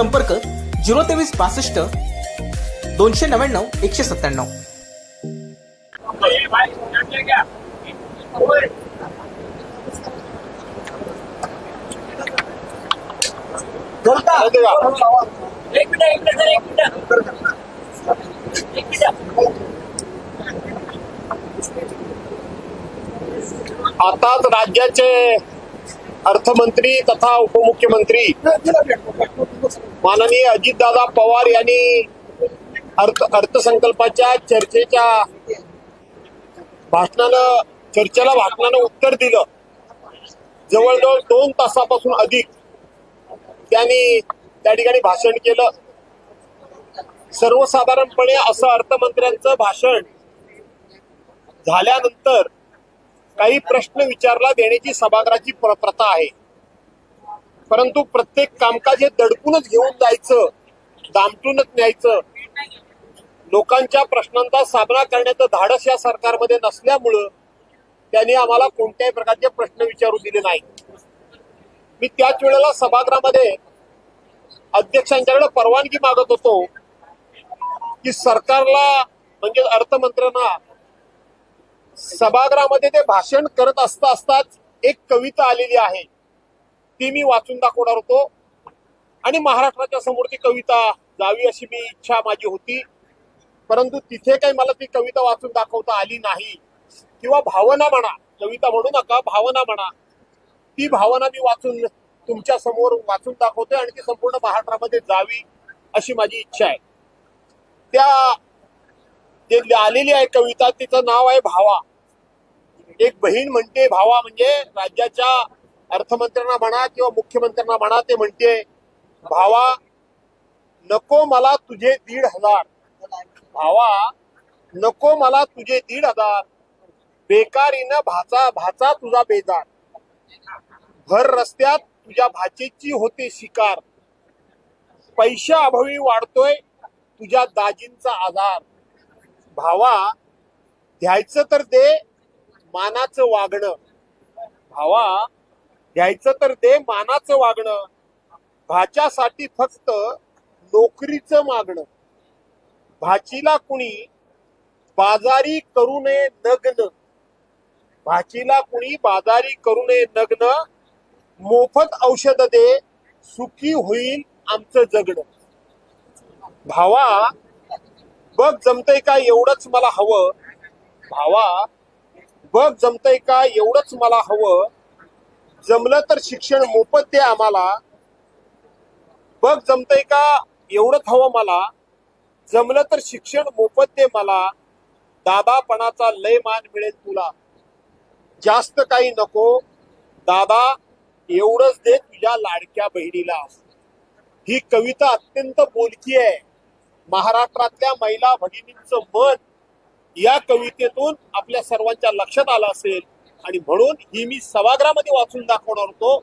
संपर्क झिरो तेवीस बासष्ट दोनशे नव्याण्णव एकशे सत्त्याण्णव. आताच राज्याचे अर्थमंत्री तथा उपमुख्यमंत्री माननीय अजितदादा पवार यांनी अर्थ अर्थसंकल्पाच्या चर्चेच्या भाषणानं चर्चेला भाषणानं उत्तर दिलं. जवळजवळ दोन तासापासून अधिक त्यांनी त्या ठिकाणी भाषण केलं. सर्वसाधारणपणे असं अर्थमंत्र्यांचं भाषण झाल्यानंतर काही प्रश्न विचारला देण्याची सभागृहाची प्र- प्रथा आहे. परंतु प्रत्येक कामकाज हे दडपूनच घेऊन जायचं दामटूनच न्यायचं. लोकांच्या प्रश्नांचा सामना करण्याचं धाडस या सरकारमध्ये नसल्यामुळं त्यांनी आम्हाला कोणत्याही प्रकारचे प्रश्न विचारू दिले नाही. मी त्याच वेळेला सभागृहामध्ये अध्यक्षांच्याकडे परवानगी मागत होतो की सरकारला म्हणजे अर्थमंत्र्यांना सभागृहामध्ये ते भाषण करत असता असताच एक कविता आलेली आहे. ती मी वाचून दाखवणार होतो. आणि महाराष्ट्राच्या समोर ती कविता जावी अशी मी इच्छा माझी होती. परंतु तिथे काही मला ती कविता वाचून दाखवता आली नाही. किंवा भावना म्हणा कविता म्हणू नका भावना म्हणा ती भावना मी वाचून तुमच्यासमोर वाचून दाखवतोय आणि ती संपूर्ण महाराष्ट्रामध्ये जावी अशी माझी इच्छा आहे. त्या जे आलेली आहे कविता तिचं नाव आहे भावा. एक बहीण म्हणते भावा म्हणजे राज्याच्या अर्थमंत्र्यांना म्हणा किंवा मुख्यमंत्र्यांना म्हणा ते म्हणते भावा नको मला तुझे दीड हजार. भावा नको मला तुझे दीड हजार. बेकारीनं भाचा भाचा तुझा बेजार. भर रस्त्यात तुझ्या भाचेची होते शिकार. पैशा अभावी वाढतोय तुझ्या दाजींचा आधार. भावा द्यायचं तर दे मानाचं वागणं. भावा द्यायचं तर दे मानाचं वागणं. भाच्यासाठी फक्त नोकरीचं मागणं. भाचीला कुणी बाजारी करू नये नग्न. भाचीला कुणी बाजारी करू नये नग्न. मोफत औषध दे सुखी होईल आमचं जगणं. भावा बघ जमतंय का एवढंच मला हवं. भावा बघ जमतंय का? एवढंच मला हवं. जमलं तर शिक्षण मोफत दे आम्हाला. बघ जमतंय का? एवढंच हवं मला. जमलं तर शिक्षण मोफत दे मला. दादापणाचा लय मान मिळेल तुला. जास्त काही नको. दादा एवढंच दे तुझ्या लाडक्या बहिणीला. ही कविता अत्यंत बोलकी आहे. महाराष्ट्रातल्या महिला भगिनींचं मन या कवितेतून आपल्या सर्वांच्या लक्षात आलं असेल. आणि म्हणून ही मी सभागृहामध्ये वाचून दाखवणार होतो.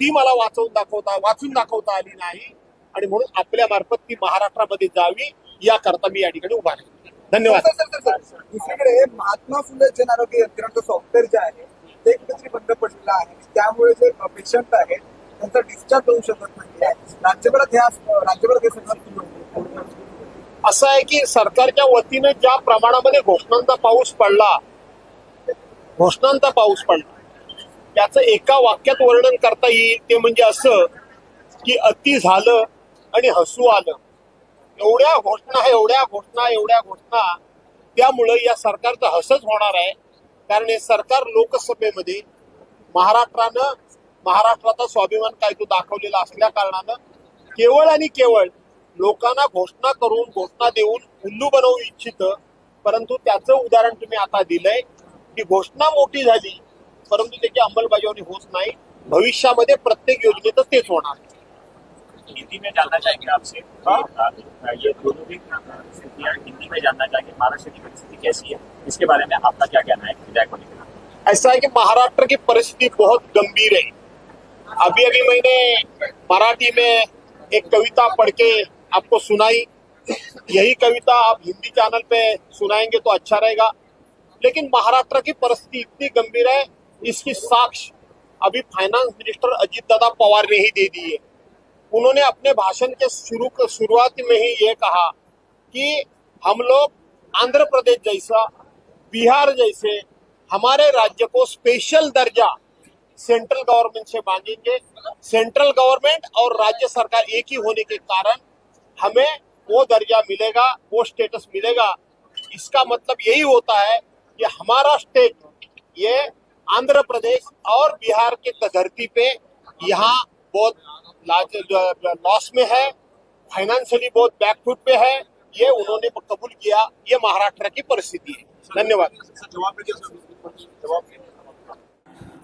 ती मला वाचवून दाखवता वाचून दाखवता आली नाही. आणि म्हणून आपल्या मार्फत ती महाराष्ट्रामध्ये जावी याकरता मी या ठिकाणी उभा आहे धन्यवाद. दुसरीकडे महात्मा फुले जन आरोग्य यंत्रणेचं सॉफ्टवेअर जे आहे ते कुठेतरी बंद पडलेलं आहे. त्यामुळे जे पेशंट आहेत त्यांचा डिस्चार्ज होऊ शकत नाही. राज्यभरात ह्या राज्यभरात हे सगळं असं आहे की सरकारच्या वतीनं ज्या प्रमाणामध्ये घोषणांचा पाऊस पडला घोषणांचा पाऊस पडला त्याचं एका वाक्यात वर्णन करता येईल ते म्हणजे असं की अति झालं आणि हसू आलं. एवढ्या घोषणा एवढ्या घोषणा एवढ्या घोषणा त्यामुळं या सरकारचं हसच होणार आहे. कारण हे सरकार लोकसभेमध्ये महाराष्ट्रानं महाराष्ट्राचा स्वाभिमान कायदो दाखवलेला असल्या कारणानं केवळ आणि केवळ लोकांना घोषणा करून घोषणा देऊन उल्लू बनवू इच्छित. परंतु त्याचं उदाहरण तुम्ही आता दिलंय. की घोषणा मोठी झाली परंतु त्याची अंमलबजावणी होत नाही. भविष्यामध्ये प्रत्येक योजनेचं तेच होणार. हिंदी में जानना चाहेंगे आपसे? हाँ? ये दोनों भी हिंदी में जानना चाहेंगे महाराष्ट्र की परिस्थिति कैसी है? इसके बारे में आपका क्या कहना है? विधायक को लेकर ऐसा है कि महाराष्ट्र की परिस्थिति बहुत गंभीर है। अभी अभी मैंने मराठी में एक कविता पढ़ के आपको सुनाई। यही कविता आप हिंदी चैनल पे सुनाएँगे तो अच्छा रहेगा। लेकिन महाराष्ट्र की परिस्थिति इतनी गंभीर है, इसकी साक्ष अभी फाइनेंस मिनिस्टर अजीत दादा पवार ने ही दे दी है। उन्होंने अपने भाषण के शुरू शुरुआत में ही ये कहा कि हम लोग आंध्र प्रदेश जैसा, बिहार जैसे, हमारे राज्य को स्पेशल दर्जा सेंट्रल गवर्नमेंट से मांगेंगे। सेंट्रल गवर्नमेंट और राज्य सरकार एक ही होने के कारण हमें वो दर्जा मिलेगा, वो स्टेटस मिलेगा। इसका मतलब यही होता है कि हमारा स्टेट ये आंध्र प्रदेश और बिहार के धरती पे यहाँ बहुत लॉस में है फाइनेंशियली बहुत बैकफुट पे है। ये उन्होंने कबूल किया, ये महाराष्ट्र की परिस्थिति है। धन्यवाद।